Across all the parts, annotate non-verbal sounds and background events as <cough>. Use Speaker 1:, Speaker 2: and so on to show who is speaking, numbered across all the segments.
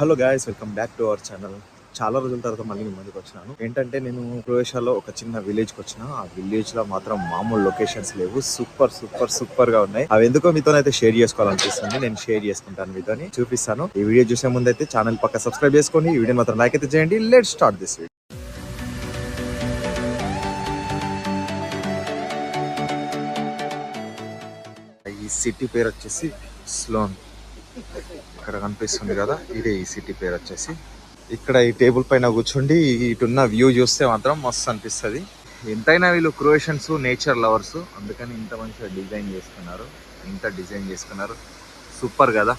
Speaker 1: Hello guys welcome back to our channel. చాలా రోజుల తర్వాత మళ్ళీ మీ ముందుకు వచ్చినాను. ఏంటంటే నేను క్రొయేషియాలో ఒక చిన్న విలేజ్కి వచ్చిన. ఆ విలేజ్లో మాత్రం మామూలు లొకేషన్స్ లేవు. సూపర్ సూపర్ సూపర్గా ఉన్నాయి. అవి ఎందుకో మీతోనైతే షేర్ చేసుకోవాలనిపిస్తుంది. నేను షేర్ చేసుకుంటాను మీతోని. చూపిస్తాను. ఈ వీడియో చూసే ముందు అయితే ఛానల్ పక్క సబ్స్క్రైబ్ చేసుకోండి ఈ వీడియో మాత్రం లైక్ అయితే చేయండి. లెట్ స్టార్ట్ దిస్ వీడియో ఈ సిటీ పేరు వచ్చేసి స్లోన్ ఇక్కడ కనిపిస్తుంది కదా ఇదే ఈ సిటీ పేరు వచ్చేసి. ఇక్కడ ఈ టేబుల్ పైన కూర్చుండి ఇటున్న వ్యూ చూస్తే మాత్రం మస్తు అనిపిస్తుంది. ఎంతైనా వీళ్ళు క్రొయేషన్స్ నేచర్ లవర్స్ అందుకని ఇంత మంచిగా డిజైన్ చేసుకున్నారు. ఇంత డిజైన్ చేసుకున్నారు. సూపర్ కదా.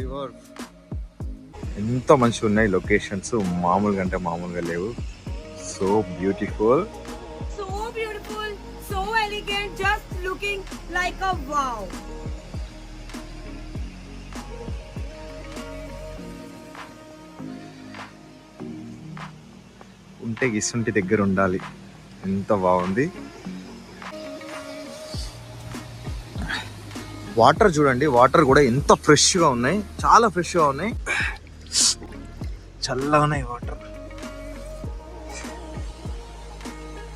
Speaker 1: రివర్ ఎంత మంచిగా ఉన్నాయి లొకేషన్స్? మామూలుగా అంటే మామూలుగా లేవు. So beautiful.
Speaker 2: So beautiful, so elegant, just looking like a wow.
Speaker 1: ఉంటే గిసుంటి దగ్గర ఉండాలి. ఎంత బాగుంది. వాటర్ చూడండి వాటర్ కూడా ఎంత ఫ్రెష్గా ఉన్నాయి చాలా ఫ్రెష్గా ఉన్నాయి. చల్లగా ఉన్నాయి వాటర్.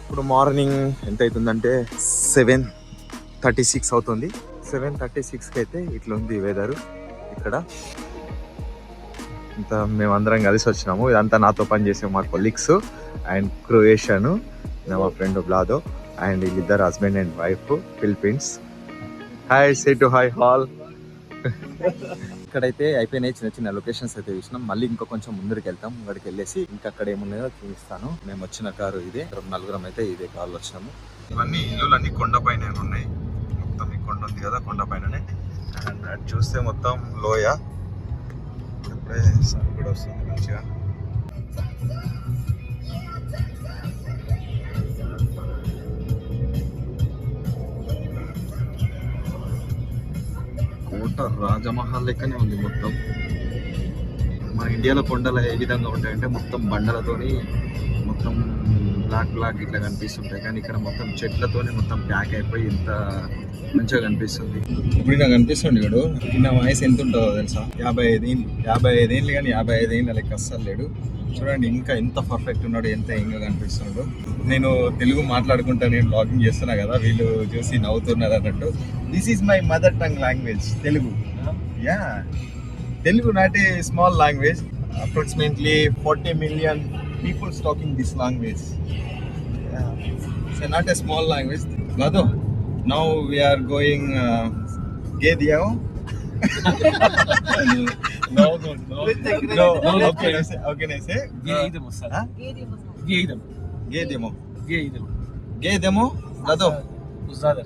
Speaker 1: ఇప్పుడు మార్నింగ్ ఎంత అవుతుందంటే సెవెన్ థర్టీ సిక్స్ అవుతుంది. సెవెన్ థర్టీ సిక్స్కి అయితే ఇట్లా ఉంది వెదర్ ఇక్కడ ఇంత మేమందరం కలిసి వచ్చినాము. ఇదంతా నాతో పని చేసే మా కొలీగ్స్ అండ్ క్రొయేషియాను మా ఫ్రెండ్ బ్లాదో అండ్ వీళ్ళిద్దరు husband and wife Philippines hi say to hi all ఇక్కడైతే అయిపోయినాయి చిన్న చిన్న లొకేషన్స్ అయితే చూసినాం. మళ్ళీ ఇంకో కొంచెం ముందరికి వెళ్తాం. ముందరికి వెళ్ళేసి ఇంకా అక్కడ ఏమున్నాయో చూపిస్తాను. మేము వచ్చిన కారు ఇదే. నలుగురం అయితే ఇదే కారు వచ్చినాము. ఇవన్నీ ఇల్లులు అన్ని కొండ పైన ఉన్నాయి. మొత్తం ఈ కొండ ఉంది కదా కొండ పైననే. అండ్ అటు చూస్తే మొత్తం లోయ. ఇప్పుడే సన్ కూడా వస్తుంది మంచిగా. కోట రాజమహల్ లెక్కనే ఉంది మొత్తం. మన ఇండియాలో కొండలు ఏ విధంగా ఉంటాయంటే మొత్తం బండలతోని మొత్తం బ్లాక్ బ్లాక్ ఇట్లా కనిపిస్తుంటాయి. కానీ ఇక్కడ మొత్తం చెట్లతోనే మొత్తం ప్యాక్ అయిపోయి ఇంత మంచిగా కనిపిస్తుంది. ఇప్పుడు నాకు కనిపిస్తుంది ఇక్కడ నా వయసు ఎంత ఉంటుందో తెలుసా? యాభై ఐదు ఏళ్ళు యాభై ఐదు ఏళ్ళు కానీ యాభై ఐదు ఏళ్ళు లెక్క అస్సలు లేడు. చూడండి ఇంకా ఎంత పర్ఫెక్ట్ ఉన్నాడు ఎంత ఇంకా కనిపిస్తున్నాడు. నేను తెలుగు మాట్లాడుకుంటా నేను బ్లాగింగ్ చేస్తున్నా కదా వీళ్ళు చూసి నవ్వుతున్నారు అన్నట్టు. This is my mother tongue language Telugu. Yeah Telugu not a small language approximately forty million Peoples talking this language so not a small language కాదు now we are going gay దియావు <laughs>
Speaker 3: No, no, no.
Speaker 1: No, how can I say? How can I say?
Speaker 3: Giydim o sana.
Speaker 1: Ha?
Speaker 3: Giydim.
Speaker 1: Giydim.
Speaker 3: Giydim.
Speaker 1: Giydim. Dado.
Speaker 3: Uzadır.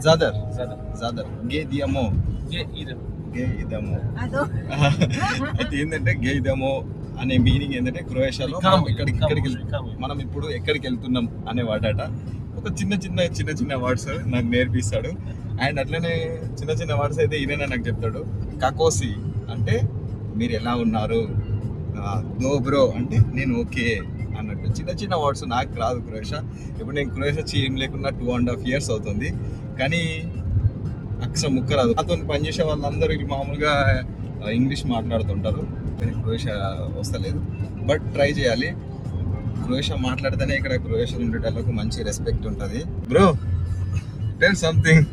Speaker 1: Zadar.
Speaker 3: Uzadır.
Speaker 1: Zadar. Giydim.
Speaker 3: Giydim.
Speaker 1: Giydim.
Speaker 2: Ado.
Speaker 1: అయితే ఏంటంటే గేదము అనే meaning ఏంటంటే క్రొయేషియాలో మనం. ఇక్కడికి. ఇక్కడికి. మనం ఇప్పుడు ఎక్కడికి వెళ్తున్నాం అనే వాడట ఒక చిన్న చిన్న చిన్న చిన్న వర్డ్స్ నాకు నేర్పిస్తాడు. అండ్ అట్లనే చిన్న చిన్న వర్డ్స్ అయితే ఈయన నాకు చెప్తాడు. కకోసి అంటే మీరు ఎలా ఉన్నారు? ఆ, దో బ్రో అంటే నేను ఓకే అన్నట్టు. చిన్న చిన్న వర్డ్స్ నాకు రాదు క్రొయేషియా. ఇప్పుడు నేను క్రొయేషియా వచ్చి ఏం లేకున్నా టూ అండ్ హాఫ్ ఇయర్స్ అవుతుంది. కానీ అక్షరం ముక్క రాదు. నాతో పనిచేసే వాళ్ళందరూ వీళ్ళు మామూలుగా ఇంగ్లీష్ మాట్లాడుతుంటారు. కానీ క్రొయేషియా వస్తలేదు. బట్ ట్రై చేయాలి. క్రొయేషియా మాట్లాడితేనే ఇక్కడ క్రొయేషియా ఉండేటోళ్ళకు మంచి రెస్పెక్ట్ ఉంటుంది. Bro tell something?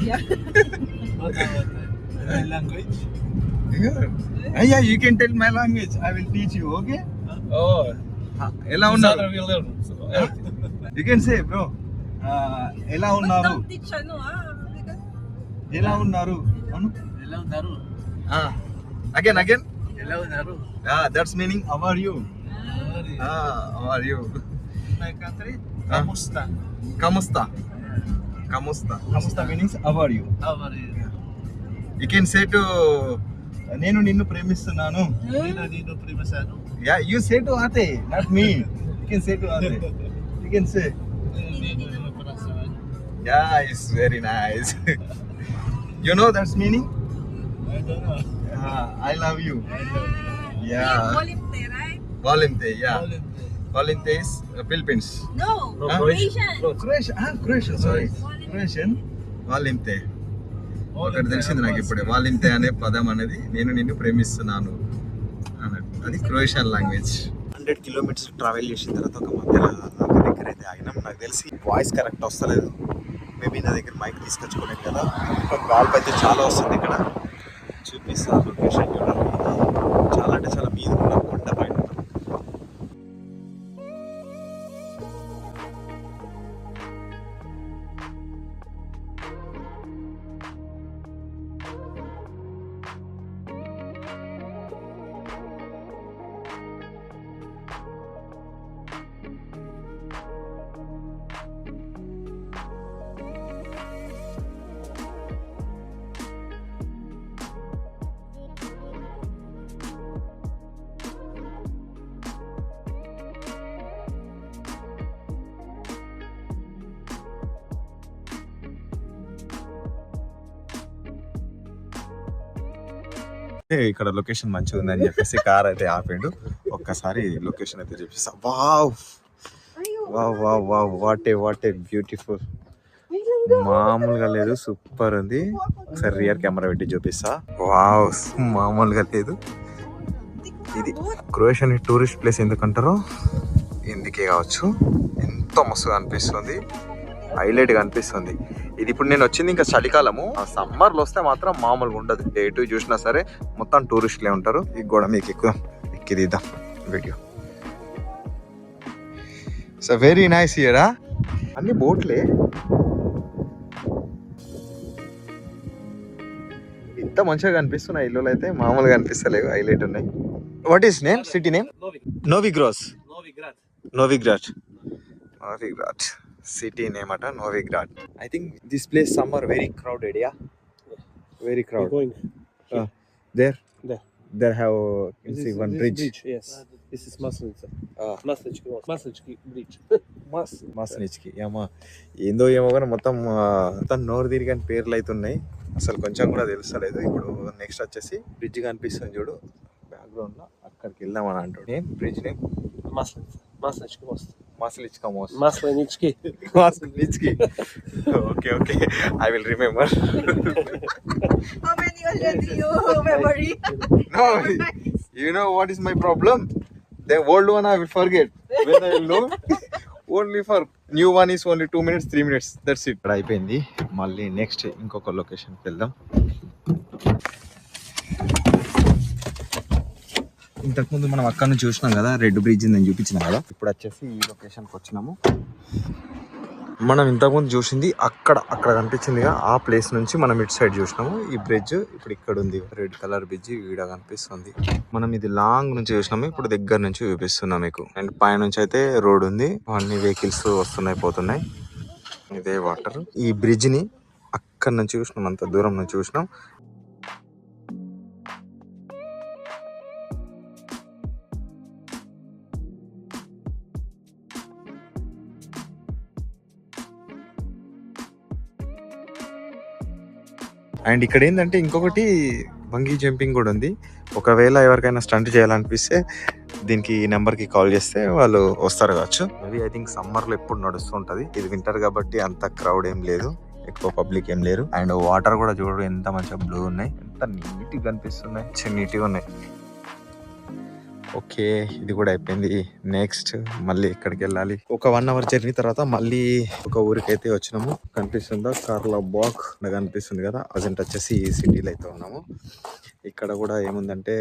Speaker 1: <laughs> అయ్యా you can tell my language I will teach you okay
Speaker 3: Oh.
Speaker 1: ఎలా ఉన్నారు. యూ కెన్ సే బ్రో ఎలా ఉన్నారు?
Speaker 2: Don't teach ano ah.
Speaker 1: ఎలా ఉన్నారు? అను
Speaker 3: Hello, Naru.
Speaker 1: Again again
Speaker 3: Hello, Naru.
Speaker 1: That's meaning how are you how are you
Speaker 3: My country?
Speaker 1: Ah.
Speaker 3: Kamusta?
Speaker 1: కముస్తా కముస్తా కముస్తా meanings how are you
Speaker 3: How are you?
Speaker 1: You can say to నేను నిన్ను ప్రేమిస్తున్నాను
Speaker 3: Nino, Nino Primasano.
Speaker 1: Yeah you say to Aathe not me you can say to Aathe you can say
Speaker 3: Nino, Nino Primasano.
Speaker 1: Yeah, it's very nice. you know that's meaning? Uh, I love you. Yeah.
Speaker 2: Volunteer, right?
Speaker 1: Volunteer, yeah.
Speaker 3: Volunteer
Speaker 1: is uh, Philippines.
Speaker 2: No,
Speaker 3: No,
Speaker 1: Huh?
Speaker 2: Croatian.
Speaker 1: Croatian, ah, Croatian, sorry. Croatian. వాలింతే ఒకటి తెలిసింది నాకు ఇప్పుడు వాలింతే అనే పదం అనేది నేను నిన్ను ప్రేమిస్తున్నాను అన్నట్టు అది Croatian language hundred kilometres travel చేసిన తర్వాత ఒక మధ్యలో ఒక దగ్గర అయితే ఆగినాం నాకు తెలిసి వాయిస్ కరెక్ట్ వస్తలేదు మేబీ నా దగ్గర మైక్ తీసుకొచ్చుకోలేదు కదా ఒక గాల్పు అయితే చాలా వస్తుంది ఇక్కడ చూపిస్తాను లొకేషన్ చూడాలి చాలా అంటే చాలా మీద ఉన్న కొండ ఏ, ఇక్కడ లొకేషన్ మంచిగా ఉందని చెప్పేసి కార్ అయితే ఆపిండు. ఒక్కసారి లొకేషన్ అయితే చూపిస్తా. Wow! Wow wow wow! What a what a beautiful మామూలుగా లేదు సూపర్ ఉంది. ఒకసారి రియర్ కెమెరా పెట్టి చూపిస్తా. వావ్! మామూలుగా లేదు. ఇది క్రొయేషియన్ టూరిస్ట్ ప్లేస్ ఎందుకంటారో? ఇందుకే కావచ్చు. ఎంతో మస్తుగా అనిపిస్తుంది. హైలైట్గా అనిపిస్తుంది ఇది ఇప్పుడు నేను వచ్చింది ఇంకా చలికాలము. ఆ సమ్మర్లో వస్తే మాత్రం మామూలుగా ఉండదు. ఎటు చూసినా సరే మొత్తం టూరిస్టులే ఉంటారు. ఈ గోడ మీకు ఎక్కువ ఎక్కి తీద్దాం వీడియో. సో వెరీ నైస్ ఇయరా అన్ని బోట్లే. ఇంత మంచిగా కనిపిస్తున్నాయి ఇల్లులు అయితే మామూలుగా కనిపిస్తలేవు. హైలైట్ ఉన్నాయి. What is name city
Speaker 3: name.
Speaker 1: Novigrad
Speaker 3: Novigrad.
Speaker 1: Novigrad Novigrad city name అట Novigrad I think this place summer very crowded yeah very
Speaker 4: We're
Speaker 1: crowd
Speaker 4: going
Speaker 1: there
Speaker 4: There.
Speaker 1: There have
Speaker 4: This
Speaker 1: sea
Speaker 4: is-
Speaker 1: one
Speaker 4: this
Speaker 1: bridge
Speaker 4: bridge. Yes, this is Maslinica.
Speaker 1: Ah.
Speaker 4: Maslichki, Maslichki bridge.
Speaker 1: మస్ మస్ నిచ్కి ఏమో ఏందో ఏమో కానీ మొత్తం మొత్తం నోరు తిరిగి పేర్లు అయితే ఉన్నాయి అసలు కొంచెం కూడా తెలుస్తలేదు ఇప్పుడు నెక్స్ట్ వచ్చేసి బ్రిడ్జ్ కనిపిస్తుంది చూడు బ్యాక్గ్రౌండ్లో అక్కడికి వెళ్దామని అంటాడు name bridge name
Speaker 4: Maslinica. Maslichki most.
Speaker 1: Maslichka most
Speaker 4: Maslenichki.
Speaker 1: Maslichki okay okay I will remember
Speaker 2: How many already you memory?
Speaker 1: No, you know what is my problem? The old one I will forget. When I will know, only for new one is only two minutes, three minutes. That's it. ఇక్కడ అయిపోయింది మళ్ళీ next ఇంకొక లొకేషన్కి వెళ్దాం ఇంతకుముందు మనం అక్కడ నుంచి చూసినాం కదా రెడ్ బ్రిడ్జ్ నేను చూపించిన కదా. ఇప్పుడు వచ్చేసి ఈ లొకేషన్కి వచ్చినాము. మనం ఇంతకుముందు చూసింది అక్కడ అక్కడ కనిపించింది ఆ ప్లేస్ నుంచి మనం ఇటు సైడ్ చూసినాము. ఈ బ్రిడ్జ్ ఇప్పుడు ఇక్కడ ఉంది. రెడ్ కలర్ బ్రిడ్జ్ ఈడ కనిపిస్తుంది. మనం ఇది లాంగ్ నుంచి చూసినాము ఇప్పుడు దగ్గర నుంచి చూపిస్తున్నాం మీకు. అండ్ పైనుంచి అయితే రోడ్ ఉంది. అన్ని వెహికల్స్ వస్తున్నాయి పోతున్నాయి. ఇదే వాటర్ ఈ బ్రిడ్జ్ని అక్కడ నుంచి చూసినాం అంత దూరం నుంచి చూసినాం. అండ్ ఇక్కడ ఏంటంటే ఇంకొకటి బంగీ జంపింగ్ కూడా ఉంది. ఒకవేళ ఎవరికైనా స్టంట్ చేయాలనిపిస్తే దీనికి ఈ నెంబర్కి కాల్ చేస్తే వాళ్ళు వస్తారు కావచ్చు. మేబీ ఐ థింక్ సమ్మర్లో ఎప్పుడు నడుస్తుంటది ఇది వింటర్ కాబట్టి అంత క్రౌడ్ ఏం లేదు. ఎక్కువ పబ్లిక్ ఏం లేరు. అండ్ వాటర్ కూడా చూడరు ఎంత మంచిగా బ్లూ ఉన్నాయి. ఎంత నీట్గా కనిపిస్తున్నాయి చిన్న నీట్గా ఉన్నాయి. ఓకే ఇది కూడా అయిపోయింది. నెక్స్ట్ మళ్ళీ ఎక్కడికి వెళ్ళాలి? ఒక వన్ అవర్ జర్నీ తర్వాత మళ్ళీ ఒక ఊరికి అయితే వచ్చినాము. కనిపిస్తుందా? కార్లా బాక్ కనిపిస్తుంది కదా. అజెంట్ వచ్చేసి ఈ సిటీలో అయితే ఉన్నాము. ఇక్కడ కూడా ఏముందంటే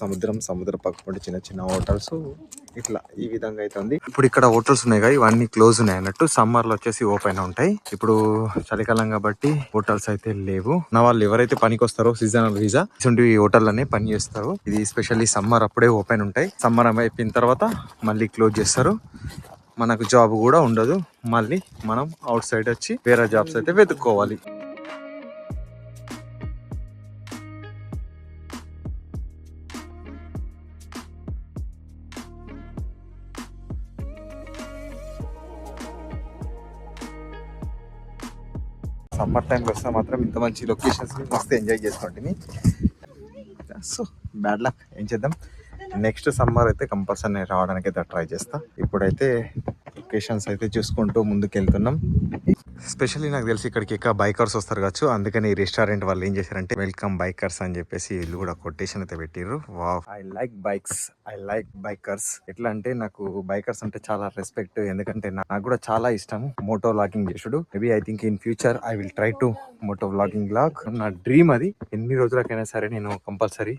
Speaker 1: సముద్రం సముద్ర పక్కపండి చిన్న చిన్న హోటల్స్. ఇట్లా ఈ విధంగా అయితే ఉంది. ఇప్పుడు ఇక్కడ హోటల్స్ ఉన్నాయి కదా ఇవన్నీ క్లోజ్ ఉన్నాయి అన్నట్టు. సమ్మర్లో వచ్చేసి ఓపెన్ ఉంటాయి. ఇప్పుడు చలికాలం కాబట్టి హోటల్స్ అయితే లేవు. నా వాళ్ళు ఎవరైతే పనికి వస్తారో సీజనల్ వీసా ఇటువంటి హోటల్ అనే పని చేస్తారు. ఇది స్పెషల్లీ సమ్మర్ అప్పుడే ఓపెన్ ఉంటాయి. సమ్మర్ అయిపోయిన తర్వాత మళ్ళీ క్లోజ్ చేస్తారు. మనకు జాబ్ కూడా ఉండదు. మళ్ళీ మనం అవుట్ సైడ్ వచ్చి వేరే జాబ్స్ అయితే వెతుక్కోవాలి. సమ్మర్ టైంకి వస్తే మాత్రం ఇంత మంచి లొకేషన్స్ మస్తు ఎంజాయ్ చేసుకోండి సో బ్యాడ్ లక్ ఏం చేద్దాం? నెక్స్ట్ సమ్మర్ అయితే కంపల్సరీ రావడానికి అయితే ట్రై చేస్తా. ఇప్పుడైతే లొకేషన్స్ అయితే చూసుకుంటూ ముందుకు వెళ్తున్నాం స్పెషల్లీ నాకు తెలిసి ఇక్కడికి ఎక్కువ బైకర్స్ వస్తారు కావచ్చు. అందుకని ఈ రెస్టారెంట్ వాళ్ళు ఏం చేశారంటే వెల్కమ్ బైకర్స్ అని చెప్పేసి ఇల్లు కూడా కొటేషన్ అయితే పెట్టిర్రు. Wow. I like bikes I like bikers ఎట్లా అంటే నాకు బైకర్స్ అంటే చాలా రెస్పెక్ట్ ఎందుకంటే నాకు కూడా చాలా ఇష్టం మోటో వ్లాగింగ్ చేసుడు. Maybe I think in future I will try to moto vlogging blog నా డ్రీమ్ అది. ఎన్ని రోజులకైనా సరే నేను కంపల్సరీ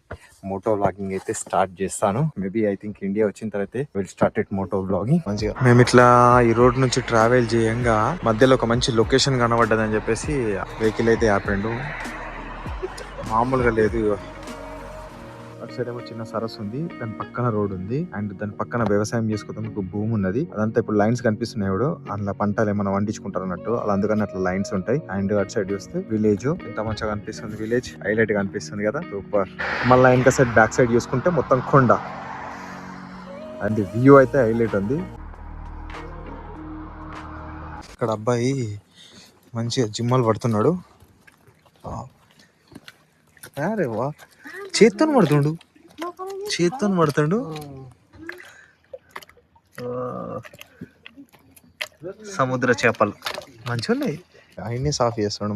Speaker 1: మోటో వ్లాగింగ్ అయితే స్టార్ట్ చేస్తాను. మేబీ ఐ థింక్ ఇండియా వచ్చిన తర్వాత will start it moto vlogging మంచిగా. మేము ఇట్లా ఈ రోడ్ నుంచి ట్రావెల్ చేయంగా మధ్యలో ఒక మంచి లొకేషన్ కనబడ్డదని చెప్పేసి వెహికల్ అయితే ఆపిండు. మామూలుగా లేదు. అటు సైడ్ ఏమో చిన్న సరస్సు ఉంది దాని పక్కన రోడ్ ఉంది. అండ్ దాని పక్కన వ్యవసాయం చేసుకోవడానికి భూమి ఉన్నది. అదంతా ఇప్పుడు లైన్స్ కనిపిస్తున్నాయి ఇప్పుడు అందులో పంటలు ఏమైనా వండించుకుంటారు అన్నట్టు. అలా అందుకని అట్లా లైన్స్ ఉంటాయి. అండ్ అటు సైడ్ చూస్తే విలేజ్. ఎంత మంచిగా కనిపిస్తుంది విలేజ్. హైలైట్ కనిపిస్తుంది కదా. సూపర్. మళ్ళీ ఇంకా సైడ్ బ్యాక్ సైడ్ చూసుకుంటే మొత్తం కొండ. అండ్ వ్యూ అయితే హైలైట్ ఉంది. ఇక్కడ అబ్బాయి మంచిగా జిమ్మలు పడుతున్నాడు. అరే వా. చేత్తో పడుతుండు. చేత్తో పడుతుండు. సముద్ర చేపలు. మంచిగా ఉన్నాయి ఆయన్ని సాఫ్ చేస్తున్నాడు.